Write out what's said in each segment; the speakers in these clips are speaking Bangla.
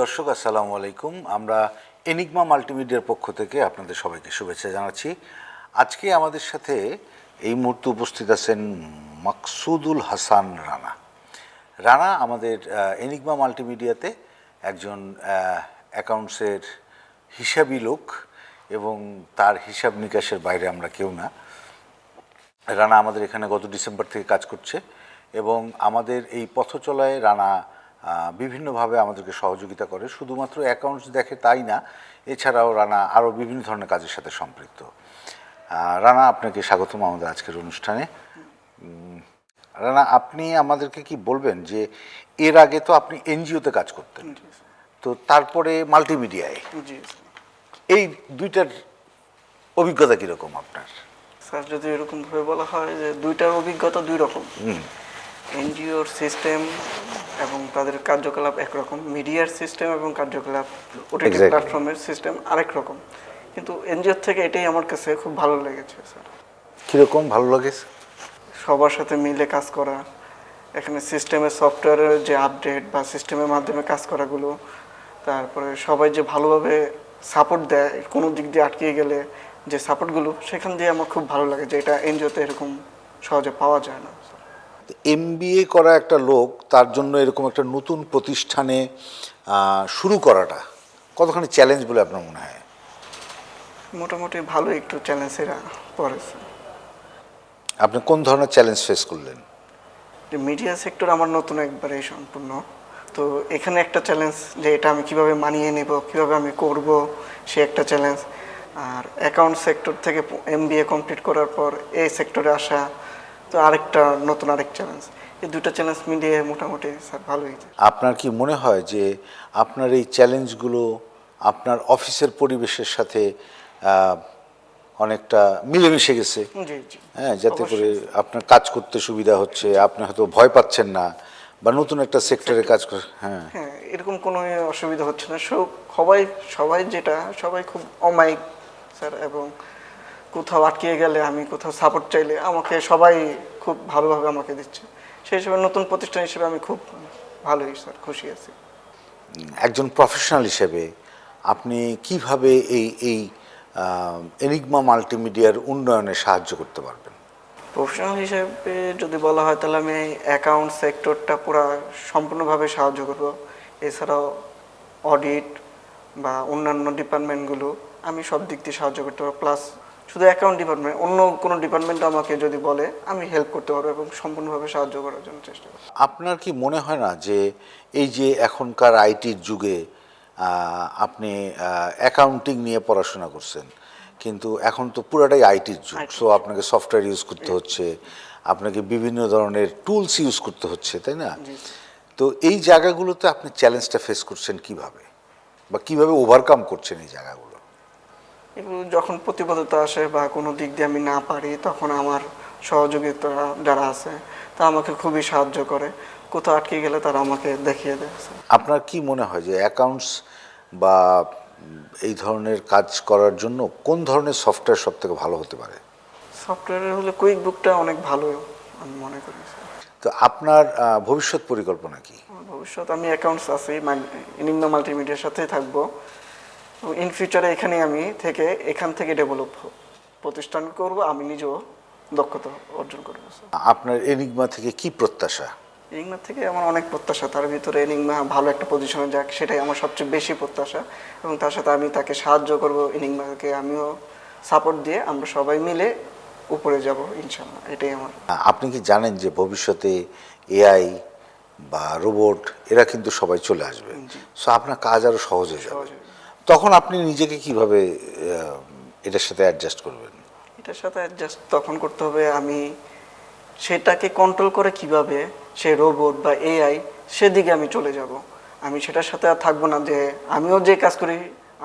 দর্শক, আসসালামু আলাইকুম। আমরা এনিগমা মাল্টিমিডিয়ার পক্ষ থেকে আপনাদের সবাইকে শুভেচ্ছা জানাচ্ছি। আজকে আমাদের সাথে এই মুহূর্তে উপস্থিত আছেন মাকসুদুল হাসান রানা। রানা আমাদের এনিগমা মাল্টিমিডিয়াতে একজন অ্যাকাউন্টসের হিসাবি লোক এবং তার হিসাব নিকাশের বাইরে আমরা কেউ না। রানা আমাদের এখানে গত ডিসেম্বর থেকে কাজ করছে এবং আমাদের এই পথচলায় রানা বিভিন্নভাবে আমাদেরকে সহযোগিতা করে। শুধুমাত্র অ্যাকাউন্টস দেখে তাই না এছাড়াও রানা আরও বিভিন্ন ধরনের কাজের সাথে সম্পৃক্ত। রানা আপনাকে স্বাগতম আমাদের আজকের অনুষ্ঠানে। রানা আপনি আমাদেরকে কি বলবেন যে এর আগে তো আপনি এনজিওতে কাজ করতেন? তো তারপরে মাল্টিমিডিয়ায় এই দুইটার অভিজ্ঞতা কীরকম আপনার? স্যার যদি এরকমভাবে বলা হয় যে দুইটার অভিজ্ঞতা দুই রকম। এনজিওর সিস্টেম এবং তাদের কার্যকলাপ একরকম মিডিয়ার সিস্টেম এবং কার্যকলাপ ওটিটি প্ল্যাটফর্মের সিস্টেম আরেক রকম। কিন্তু এনজিওর থেকে এটাই আমার কাছে খুব ভালো লেগেছে স্যার কীরকম ভালো লাগে? সবার সাথে মিলে কাজ করা এখানে সিস্টেমের সফটওয়্যারের যে আপডেট বা সিস্টেমের মাধ্যমে কাজ করাগুলো তারপরে সবাই যে ভালোভাবে সাপোর্ট দেয় কোনো দিক দিয়ে আটকে গেলে যে সাপোর্টগুলো সেখান দিয়ে আমার খুব ভালো লাগে যে এটা এনজিওতে এরকম সহজে পাওয়া যায় না। এমবিএ করা একটা লোক তার জন্য এরকম একটা নতুন প্রতিষ্ঠানে শুরু করাটা কতখানি চ্যালেঞ্জ বলে আপনার মনে হয়? মোটামুটি ভালো একটু চ্যালেঞ্জ এরা পড়েছে আপনি কোন ধরনের চ্যালেঞ্জ ফেস করলেন? মিডিয়া সেক্টর আমার নতুন একবারে সম্পূর্ণ। তো এখানে একটা চ্যালেঞ্জ যে এটা আমি কীভাবে মানিয়ে নেব কীভাবে আমি করব সে একটা চ্যালেঞ্জ আর অ্যাকাউন্ট সেক্টর থেকে এম কমপ্লিট করার পর এই সেক্টরে আসা তো আরেকটা নতুন আরেক চ্যালেঞ্জ এই দুটো চ্যালেঞ্জ মিলিয়ে মোটামুটি স্যার ভালোই আপনার কি মনে হয় যে আপনার এই চ্যালেঞ্জগুলো আপনার অফিসের পরিবেশের সাথে অনেকটা মিলেমিশে গেছে? হ্যাঁ যাতে করে আপনার কাজ করতে সুবিধা হচ্ছে আপনি হয়তো ভয় পাচ্ছেন না বা নতুন একটা সেক্টরে কাজ করে হ্যাঁ। হ্যাঁ এরকম কোনো অসুবিধা হচ্ছে না। সব সবাই সবাই যেটা সবাই খুব অমায়িক স্যার এবং কোথাও আটকে গেলে আমি কোথাও সাপোর্ট চাইলে আমাকে সবাই খুব ভালোভাবে আমাকে দিচ্ছে। সেই হিসেবে নতুন প্রতিষ্ঠান হিসেবে আমি খুব ভালোই স্যার খুশি আছি। একজন প্রফেশনাল হিসেবে আপনি কীভাবে এই এই এনিগমা মাল্টিমিডিয়ার উন্নয়নে সাহায্য করতে পারবেন? প্রফেশনাল হিসেবে যদি বলা হয় তাহলে আমি অ্যাকাউন্ট সেক্টরটা পুরো সম্পূর্ণভাবে সাহায্য করব। এছাড়াও অডিট বা অন্যান্য ডিপার্টমেন্টগুলো আমি সব দিক দিয়ে সাহায্য করতে পারব। প্লাস শুধু অ্যাকাউন্ট ডিপার্টমেন্ট অন্য কোনো ডিপার্টমেন্ট আমাকে যদি বলে আমি হেল্প করতে পারব এবং সম্পূর্ণভাবে সাহায্য করার জন্য চেষ্টা করব। আপনার কি মনে হয় না যে এই যে এখনকার আইটির যুগে আপনি অ্যাকাউন্টিং নিয়ে পড়াশোনা করছেন কিন্তু এখন তো পুরাটাই আইটির যুগ সো আপনাকে সফটওয়্যার ইউজ করতে হচ্ছে আপনাকে বিভিন্ন ধরনের টুলস ইউজ করতে হচ্ছে তাই না? তো এই জায়গাগুলোতে আপনি চ্যালেঞ্জটা ফেস করছেন কীভাবে? বা কীভাবে ওভারকাম করছেন এই জায়গাগুলো? এগুলো যখন প্রতিবদ্ধতা আসে বা কোনো দিক দিয়ে আমি না পারি তখন আমার সহযোগিতা যারা আছে তা আমাকে খুবই সাহায্য করে। কোথাও আটকে গেলে তারা আমাকে দেখিয়ে দেয় আপনার কি মনে হয় যে অ্যাকাউন্টস বা এই ধরনের কাজ করার জন্য কোন ধরনের সফটওয়্যার সব থেকে ভালো হতে পারে? সফটওয়্যারের হলে কুইক বুকটা অনেক ভালো আমি মনে করি তো আপনার ভবিষ্যৎ পরিকল্পনা কি? আমার ভবিষ্যৎ আমি অ্যাকাউন্টস আছি ইনিংনো মাল্টিমিডিয়ার সাথেই থাকব। ইন ফিউচারে এখানে আমি থেকে এখান থেকে ডেভেলপ প্রতিষ্ঠান করব আমি নিজেও দক্ষতা অর্জন করব আপনার এনিগমা থেকে কি প্রত্যাশা? এনিংমা থেকে আমার অনেক প্রত্যাশা তার ভিতরে এনিংমা ভালো একটা পজিশনে যাক সেটাই আমার সবচেয়ে বেশি প্রত্যাশা এবং তার সাথে আমি তাকে সাহায্য করব এনিংমাকে আমিও সাপোর্ট দিয়ে আমরা সবাই মিলে উপরে যাব ইনশাল্লাহ এটাই আমার। আপনি কি জানেন যে ভবিষ্যতে এআই বা রোবট এরা কিন্তু সবাই চলে আসবে। সো আপনার কাজ আরও সহজ হয়ে যাবে। তখন আপনি নিজেকে কীভাবে এটার সাথে অ্যাডজাস্ট করবেন? এটার সাথে অ্যাডজাস্ট তখন করতে হবে। আমি সেটাকে কন্ট্রোল করে কীভাবে সে রোবট বা এআই সেদিকে আমি চলে যাব। আমি সেটার সাথে আর থাকব না যে আমিও যে কাজ করি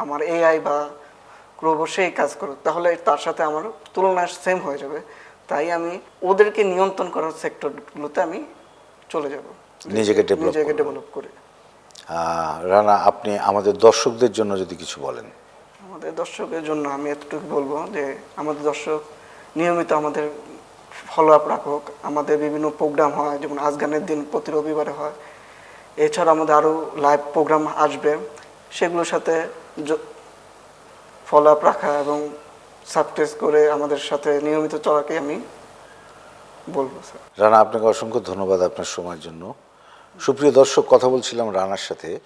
আমার এআই বা রোবট সেই কাজ করুক। তাহলে তার সাথে আমার তুলনা সেম হয়ে যাবে। তাই আমি ওদেরকে নিয়ন্ত্রণ করার সেক্টরগুলোতে আমি চলে যাব। নিজেকে নিজেকে ডেভেলপ করে। রানা আপনি আমাদের দর্শকদের জন্য যদি কিছু বলেন। আমাদের দর্শকের জন্য আমি এতটুকু বলব যে আমাদের দর্শক নিয়মিত আমাদের ফলো আপ রাখুক। আমাদের বিভিন্ন প্রোগ্রাম হয় যেমন আজগানের দিন প্রতি রবিবারে হয়। এছাড়া আমাদের আরও লাইভ প্রোগ্রাম আসবে। সেগুলোর সাথে ফলো আপ রাখা এবং সাবস্ক্রাইব করে আমাদের সাথে নিয়মিত চলাকে আমি বলব স্যার রানা আপনাকে অসংখ্য ধন্যবাদ আপনার সময়ের জন্য। সুপ্রিয় দর্শক, কথা বলছিলাম রানার সাথে।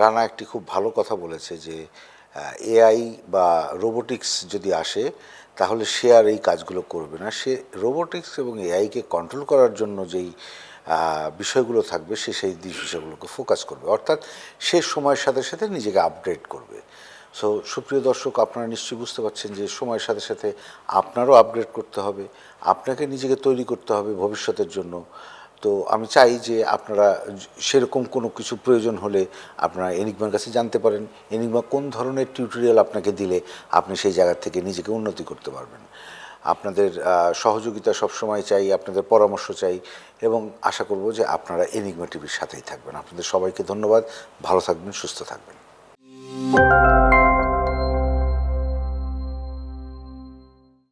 রানা একটি খুব ভালো কথা বলেছে যে এআই বা রোবোটিক্স যদি আসে, তাহলে সে আর এই কাজগুলো করবে না। সে রোবোটিক্স এবং এআইকে কন্ট্রোল করার জন্য যেই বিষয়গুলো থাকবে, সে সেই বিষয়গুলোকে ফোকাস করবে। অর্থাৎ সে সময়ের সাথে সাথে নিজেকে আপগ্রেড করবে। সো সুপ্রিয় দর্শক, আপনারা নিশ্চয়ই বুঝতে পারছেন যে, সময়ের সাথে সাথে আপনারও আপগ্রেড করতে হবে। আপনাকে নিজেকে তৈরি করতে হবে ভবিষ্যতের জন্য। তো আমি চাই যে আপনারা সেরকম কোনো কিছু প্রয়োজন হলে আপনারা এনিগমার কাছে জানতে পারেন। এনিগমা কোন ধরনের টিউটোরিয়াল আপনাকে দিলে আপনি সেই জায়গা থেকে নিজেকে উন্নতি করতে পারবেন। আপনাদের সহযোগিতা সবসময় চাই, আপনাদের পরামর্শ চাই এবং আশা করব যে আপনারা এনিগমা টিভির সাথেই থাকবেন। আপনাদের সবাইকে ধন্যবাদ। ভালো থাকবেন, সুস্থ থাকবেন।